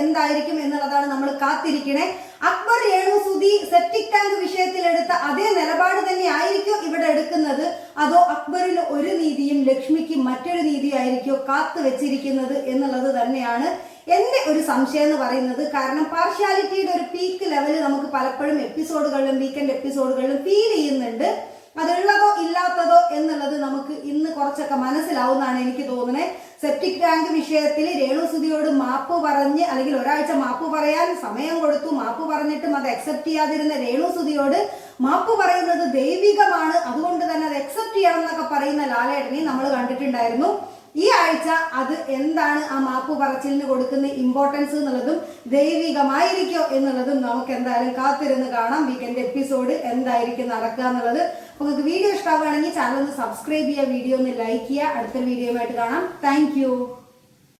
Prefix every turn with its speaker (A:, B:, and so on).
A: എന്തായിരിക്കും എന്നുള്ളതാണ് നമ്മൾ കാത്തിരിക്കണേ. അക്ബർ രേണു സെപ്റ്റിക് ടാങ്ക് വിഷയത്തിൽ എടുത്ത അതേ നിലപാട് തന്നെ ആയിരിക്കും ഇവിടെ എടുക്കുന്നത്. അതോ അക്ബറിന് ഒരു നീതിയും ലക്ഷ്മിക്ക് മറ്റൊരു നീതിയായിരിക്കും കാത്തു വെച്ചിരിക്കുന്നത് എന്നുള്ളത് തന്നെയാണ് എന്റെ ഒരു സംശയം എന്ന് പറയുന്നത്. കാരണം പാർഷ്യാലിറ്റിയുടെ ഒരു പീക്ക് ലെവൽ നമുക്ക് പലപ്പോഴും എപ്പിസോഡുകളിലും വീക്കെൻഡ് എപ്പിസോഡുകളിലും ഫീൽ ചെയ്യുന്നുണ്ട്. അതുള്ളതോ ഇല്ലാത്തതോ എന്നുള്ളത് നമുക്ക് ഇന്ന് കുറച്ചൊക്കെ മനസ്സിലാവുന്നതാണ് എനിക്ക് തോന്നുന്നത് സെപ്റ്റിക് ടാങ്ക് വിഷയത്തിൽ രേണുസുതിയോട് മാപ്പ് പറഞ്ഞ് അല്ലെങ്കിൽ ഒരാഴ്ച മാപ്പ് പറയാൻ സമയം കൊടുത്തു മാപ്പ് പറഞ്ഞിട്ടും അത് അക്സെപ്റ്റ് ചെയ്യാതിരുന്ന രേണുസുതിയോട് മാപ്പ് പറയുന്നത് ദൈവികമാണ്. അതുകൊണ്ട് തന്നെ അത് അക്സെപ്റ്റ് ചെയ്യണം എന്നൊക്കെ പറയുന്ന ലാലേട്ടനെ നമ്മൾ കണ്ടിട്ടുണ്ടായിരുന്നു. ഈ ആഴ്ച അത് എന്താണ് ആ മാപ്പ് പറച്ചിലിന് കൊടുക്കുന്ന ഇമ്പോർട്ടൻസ് എന്നുള്ളതും ദൈവികമായിരിക്കോ എന്നുള്ളതും നമുക്ക് എന്തായാലും കാത്തിരുന്ന് കാണാം. വീക്കെൻഡ് എപ്പിസോഡ് എന്തായിരിക്കും നടക്കുക എന്നുള്ളത്. അപ്പോൾ നിങ്ങൾക്ക് വീഡിയോ ഇഷ്ടമാവുകയാണെങ്കിൽ ചാനൽ ഒന്ന് സബ്സ്ക്രൈബ് ചെയ്യുക വീഡിയോ ഒന്ന് ലൈക്ക് ചെയ്യുക. അടുത്ത വീഡിയോ ആയിട്ട് കാണാം. താങ്ക്